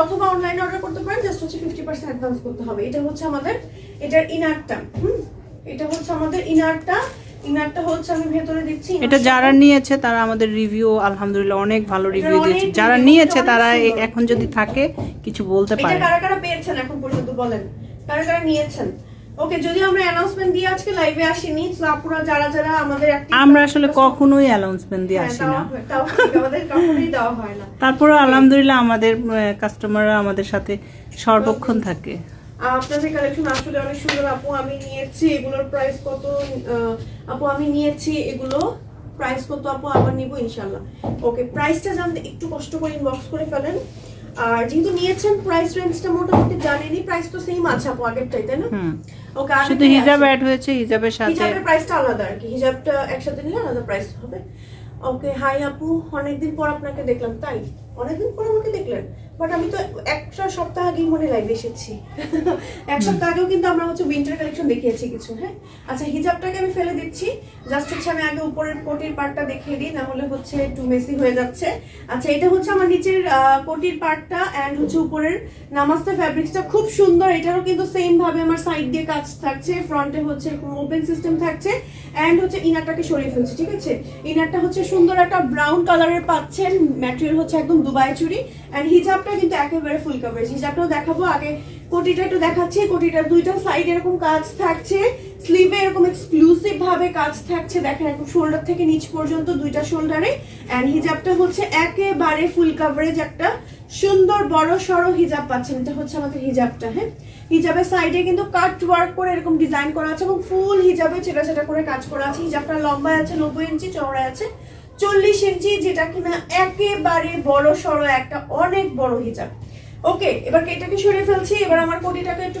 অথবা অনলাইনে অর্ডার করতে পারেন জাস্ট হচ্ছে ফিফটি পার্সেন্ট অ্যাডভান্স করতে হবে। এটা হচ্ছে আমাদের এটার ইনারটা হুম? এটা হচ্ছে আমাদের ইনারটা ইনারটা হচ্ছে আমি ভেতরে দিচ্ছি এটা যারা নিয়েছে তারা আমাদের রিভিউ আলহামদুলিল্লাহ অনেক ভালো রিভিউ দিয়েছে। যারা নিয়েছে তারা এখন যদি থাকে কিছু বলতে এটা পারে কারা কারা পেয়েছেন এখন পর্যন্ত বলেন? কারা কারা নিয়েছেন? ওকে যদি আমরা অ্যানাউন্সমেন্ট দিয়ে আজকে লাইভে আসিনি তো আপনারা যারা যারা আমাদের আমরা আসলে কখনোই অ্যানাউন্সমেন্ট দিয়ে হ্যাঁ, আসি না। আমাদের কখনোই দেওয়া হয় না। তারপরে আলহামদুলিল্লাহ আমাদের কাস্টমাররা আমাদের সাথে সর্বক্ষণ থাকে। আপনাদের কালেকশন আসলে অনেক সুন্দর। আপু আমি নিয়েছি এগুলোর প্রাইস কত? আপু আমি নিয়েছি এগুলো। প্রাইস কত? আপু আবার নিব ইনশাল্লাহ ওকে প্রাইসটা জানতে একটু কষ্ট করে ইনবক্স করে ফেলেন। আর যেহেতু নিয়েছেন প্রাইস রেঞ্জটা মোটামুটি জানেনই প্রাইস তো সেম আছে আপু আগেরটাই তাই না? ওকে শুধু হিজাব অ্যাড হয়েছে হিজাবের সাথে হিজাবের প্রাইসটা আলাদা আর কি। হিজাবটা একসাথে নিলে আলাদা প্রাইস হবে। ওকে হাই আপু অনেকদিন পর আপনাকে দেখলাম তাই? অনেকদিন পর আমাকে দেখলেন বাট আমি তো একটা সপ্তাহ আগেই মনে লাইভে এসেছি। এক সপ্তাহ আগেও কিন্তু আমরা হচ্ছে উইন্টার কালেকশন দেখিয়েছি কিছু হ্যাঁ? আচ্ছা হিজাবটাকে আমি ফেলে দিচ্ছি। জাস্ট হচ্ছে আমি আগে উপরের কোটির পার্টটা দেখিয়ে দিই না হলে হচ্ছে একটু মেসি হয়ে যাচ্ছে। আচ্ছা এটা হচ্ছে আমার নিচের কোটির পার্টটা অ্যান্ড হচ্ছে উপরের নামাস্তে ফ্যাব্রিক্সটা খুব সুন্দর। এটারও কিন্তু সেম ভাবে আমার সাইড দিয়ে কাজ থাকছে ফ্রন্টে হচ্ছে এরকম ওপেন সিস্টেম থাকছে। অ্যান্ড হচ্ছে ইনারটাকে সরিয়ে ফেলছে ঠিক আছে? ইনারটা হচ্ছে সুন্দর একটা ব্রাউন কালারের পাচ্ছেন ম্যাটেরিয়াল হচ্ছে একদম দুবাই চুরি অ্যান্ড হিজাবটা কিন্তু একেবারে ফুল কভারেজ হিজাবটাও দেখাবো আগে। কোটিটা একটু দেখাচ্ছি কোটিটার দুইটা সাইড এরকম কাজ থাকছে। স্লিভে এরকম এক্সক্লুসিভ ভাবে কাজ থাকছে, দেখেন একদম শোল্ডার থেকে নিচ পর্যন্ত দুইটা শোল্ডারে অ্যান্ড হিজাবটা হচ্ছে একেবারে ফুল কভারেজ একটা সুন্দর বড় সড়ো হিজাব পাচ্ছেন। এটা হচ্ছে আমাদের হিজাবটা হ্যাঁ? হিজাবের সাইডে কিন্তু কাট ওয়ার্ক করে এরকম ডিজাইন করা আছে এবং ফুল হিজাবে ছেটা ছেটা করে কাজ করা আছে। হিজাবটা লম্বায় আছে, নব্বই ইঞ্চি চওড়ায় আছে। চল্লিশ ইঞ্চি, যেটা কিনা একেবারে বড় সড়ো একটা অনেক বড় হিজাব। ওকে এবার এটাকে সরিয়ে ফেলছি, এবার আমার কোটিটাকে একটু